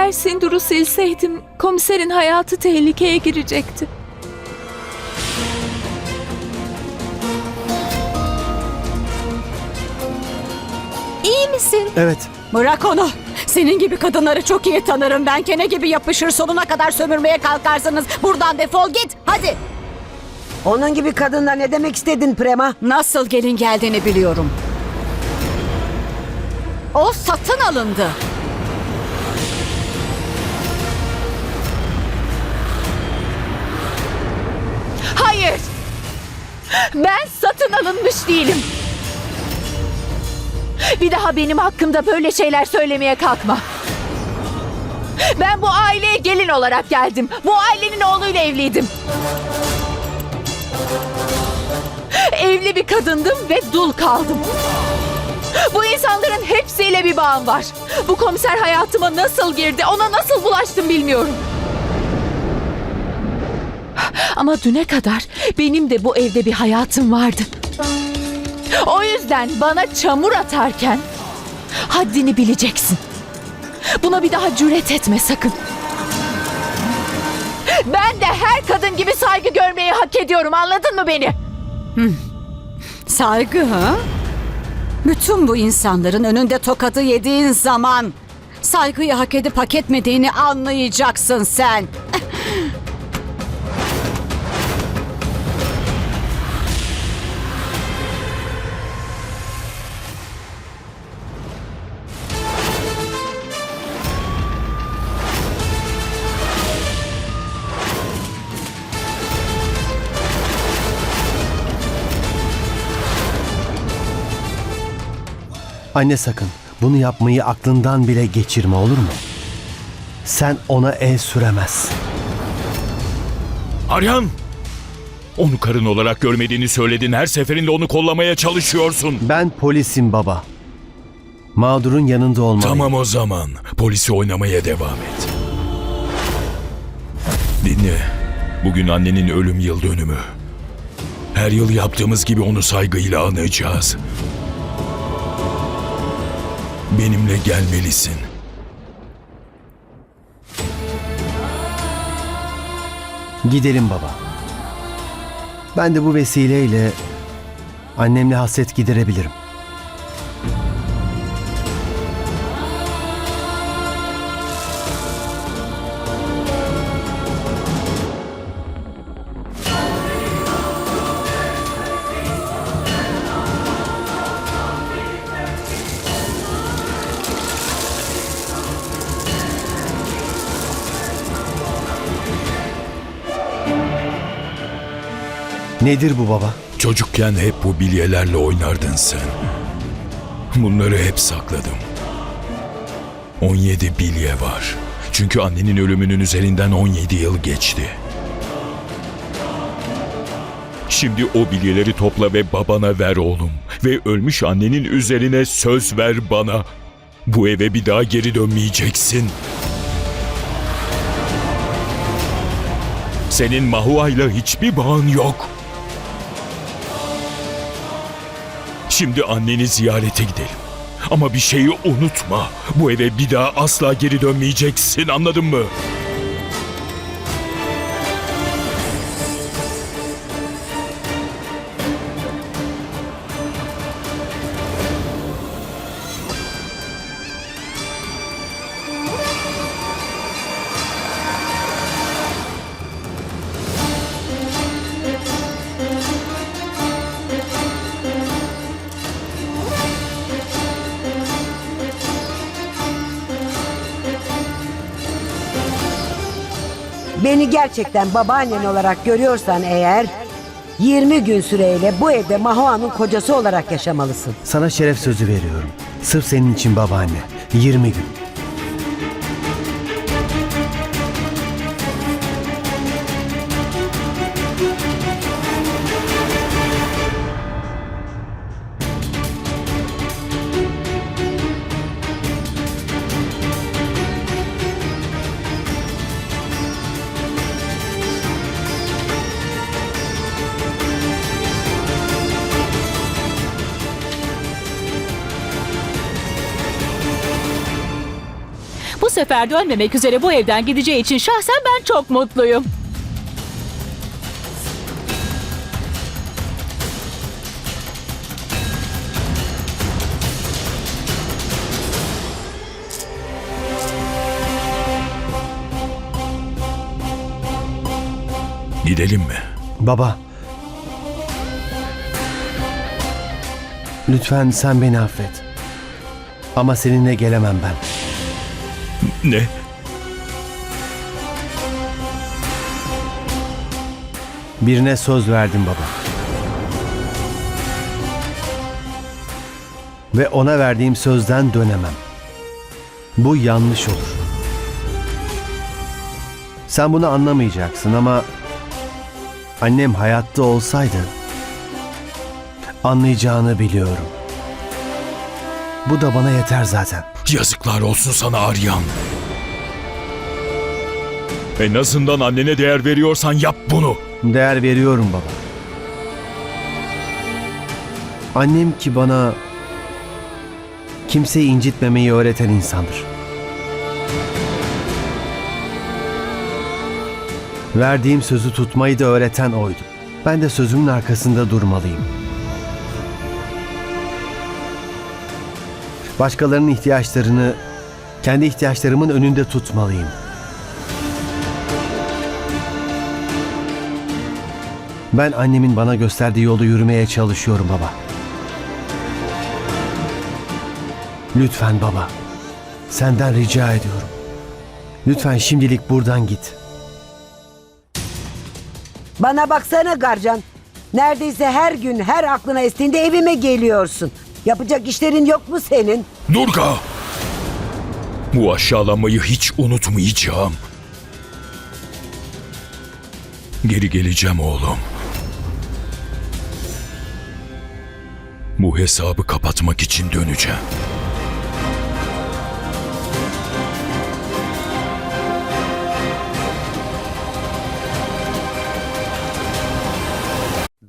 Eğer Sindur'u silseydim komiserin hayatı tehlikeye girecekti. İyi misin? Evet. Bırak onu. Senin gibi kadınları çok iyi tanırım. Ben kene gibi yapışır sonuna kadar sömürmeye kalkarsınız. Buradan defol git. Hadi. Onun gibi kadınla ne demek istedin Prema? Nasıl gelin geldiğini biliyorum. O satın alındı. Ben satın alınmış değilim. Bir daha benim hakkımda böyle şeyler söylemeye kalkma. Ben bu aileye gelin olarak geldim. Bu ailenin oğluyla evliydim. Evli bir kadındım ve dul kaldım. Bu insanların hepsiyle bir bağım var. Bu komiser hayatıma nasıl girdi, ona nasıl bulaştım bilmiyorum. Ama düne kadar benim de bu evde bir hayatım vardı. O yüzden bana çamur atarken haddini bileceksin. Buna bir daha cüret etme sakın. Ben de her kadın gibi saygı görmeyi hak ediyorum anladın mı beni? Saygı ha? Bütün bu insanların önünde tokadı yediğin zaman saygıyı hak edip hak etmediğini anlayacaksın sen. Anne sakın. Bunu yapmayı aklından bile geçirme olur mu? Sen ona el süremezsin. Aryan! Onu karın olarak görmediğini söyledin. Her seferinde onu kollamaya çalışıyorsun. Ben polisim baba. Mağdurun yanında olmalıyım. Tamam o zaman. Polisi oynamaya devam et. Dinle. Bugün annenin ölüm yıl dönümü. Her yıl yaptığımız gibi onu saygıyla anacağız. Benimle gelmelisin. Gidelim baba. Ben de bu vesileyle annemle hasret giderebilirim. Nedir bu baba? Çocukken hep bu bilyelerle oynardın sen. Bunları hep sakladım. 17 bilye var. Çünkü annenin ölümünün üzerinden 17 yıl geçti. Şimdi o bilyeleri topla ve babana ver oğlum. Ve ölmüş annenin üzerine söz ver bana. Bu eve bir daha geri dönmeyeceksin. Senin Mahua'yla hiçbir bağın yok. Şimdi anneni ziyarete gidelim. Ama bir şeyi unutma. Bu eve bir daha asla geri dönmeyeceksin anladın mı? Beni gerçekten babaannen olarak görüyorsan eğer 20 gün süreyle bu evde Mahoa'nın kocası olarak yaşamalısın. Sana şeref sözü veriyorum. Sırf senin için babaanne. 20 gün. Bu sefer dönmemek üzere bu evden gideceği için şahsen ben çok mutluyum. Gidelim mi? Baba. Lütfen sen beni affet. Ama seninle gelemem ben. Ne? Birine söz verdim baba. Ve ona verdiğim sözden dönemem. Bu yanlış olur. Sen bunu anlamayacaksın ama annem hayatta olsaydı anlayacağını biliyorum. Bu da bana yeter zaten. Yazıklar olsun sana Aryan. En azından annene değer veriyorsan yap bunu. Değer veriyorum baba. Annem ki bana kimseyi incitmemeyi öğreten insandır. Verdiğim sözü tutmayı da öğreten oydu. Ben de sözümün arkasında durmalıyım. Başkalarının ihtiyaçlarını kendi ihtiyaçlarımın önünde tutmalıyım. Ben annemin bana gösterdiği yolda yürümeye çalışıyorum baba. Lütfen baba. Senden rica ediyorum. Lütfen şimdilik buradan git. Bana baksana Garcan. Neredeyse her gün her aklına estiğinde evime geliyorsun. Yapacak işlerin yok mu senin? Durga! Bu aşağılanmayı hiç unutmayacağım. Geri geleceğim oğlum. Bu hesabı kapatmak için döneceğim.